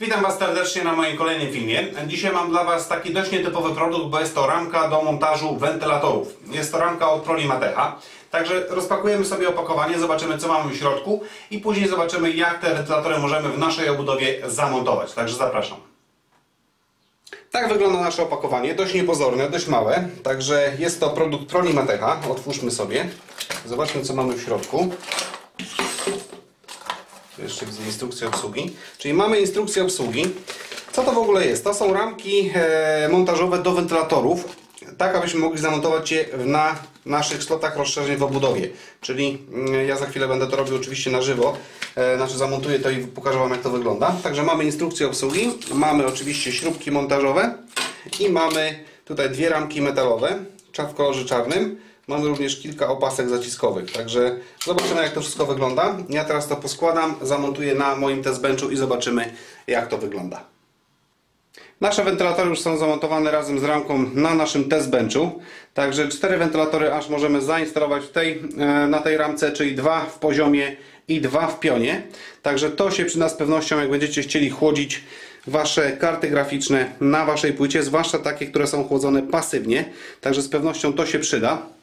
Witam Was serdecznie na moim kolejnym filmie. Dzisiaj mam dla Was taki dość nietypowy produkt, bo jest to ramka do montażu wentylatorów. Jest to ramka od Prolimatecha. Także rozpakujemy sobie opakowanie, zobaczymy co mamy w środku i później zobaczymy jak te wentylatory możemy w naszej obudowie zamontować. Także zapraszam. Tak wygląda nasze opakowanie, dość niepozorne, dość małe. Także jest to produkt Prolimatecha. Otwórzmy sobie. Zobaczmy co mamy w środku. Jeszcze widzę instrukcję obsługi. Czyli mamy instrukcję obsługi. Co to w ogóle jest? To są ramki e, montażowe do wentylatorów, tak abyśmy mogli zamontować je na naszych slotach rozszerzeń w obudowie. Czyli mm, ja za chwilę będę to robił oczywiście na żywo. E, znaczy zamontuję to i pokażę Wam jak to wygląda. Także mamy instrukcję obsługi, mamy oczywiście śrubki montażowe i mamy tutaj dwie ramki metalowe, w kolorze czarnym. Mamy również kilka opasek zaciskowych, także zobaczymy jak to wszystko wygląda. Ja teraz to poskładam, zamontuję na moim test benchu i zobaczymy jak to wygląda. Nasze wentylatory już są zamontowane razem z ramką na naszym test benchu. Także cztery wentylatory aż możemy zainstalować tej, e, na tej ramce, czyli dwa w poziomie i dwa w pionie. Także to się przyda z pewnością, jak będziecie chcieli chłodzić Wasze karty graficzne na Waszej płycie, zwłaszcza takie, które są chłodzone pasywnie. Także z pewnością to się przyda.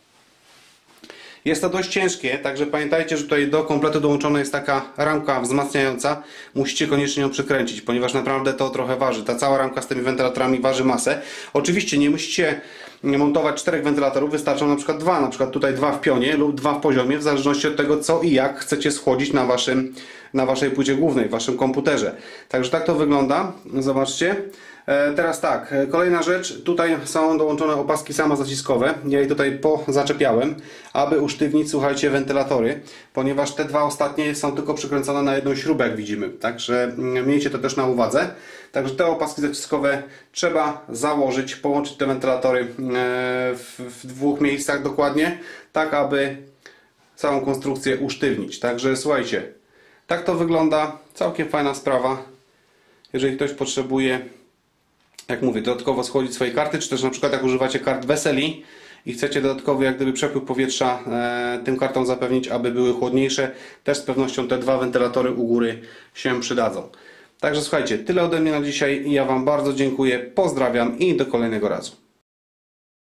Jest to dość ciężkie, także pamiętajcie, że tutaj do kompletu dołączona jest taka ramka wzmacniająca. Musicie koniecznie ją przykręcić, ponieważ naprawdę to trochę waży. Ta cała ramka z tymi wentylatorami waży masę. Oczywiście nie musicie montować czterech wentylatorów, wystarczą na przykład dwa, na przykład tutaj dwa w pionie lub dwa w poziomie, w zależności od tego co i jak chcecie schłodzić na, waszym, na waszej płycie głównej, w waszym komputerze. Także tak to wygląda. Zobaczcie. E, teraz tak, e, kolejna rzecz, tutaj są dołączone opaski samozaciskowe, ja je tutaj pozaczepiałem, aby usztywnić, słuchajcie, wentylatory, ponieważ te dwa ostatnie są tylko przykręcone na jedną śrubę, jak widzimy, także mm, miejcie to też na uwadze. Także te opaski zaciskowe trzeba założyć, połączyć te wentylatory e, w dwóch miejscach dokładnie, tak aby całą konstrukcję usztywnić. Także słuchajcie, tak to wygląda, całkiem fajna sprawa. Jeżeli ktoś potrzebuje jak mówię, dodatkowo schłodzić swoje karty, czy też na przykład jak używacie kart weseli i chcecie dodatkowy jak gdyby przepływ powietrza e, tym kartom zapewnić, aby były chłodniejsze, też z pewnością te dwa wentylatory u góry się przydadzą. Także słuchajcie, tyle ode mnie na dzisiaj. Ja Wam bardzo dziękuję, pozdrawiam i do kolejnego razu.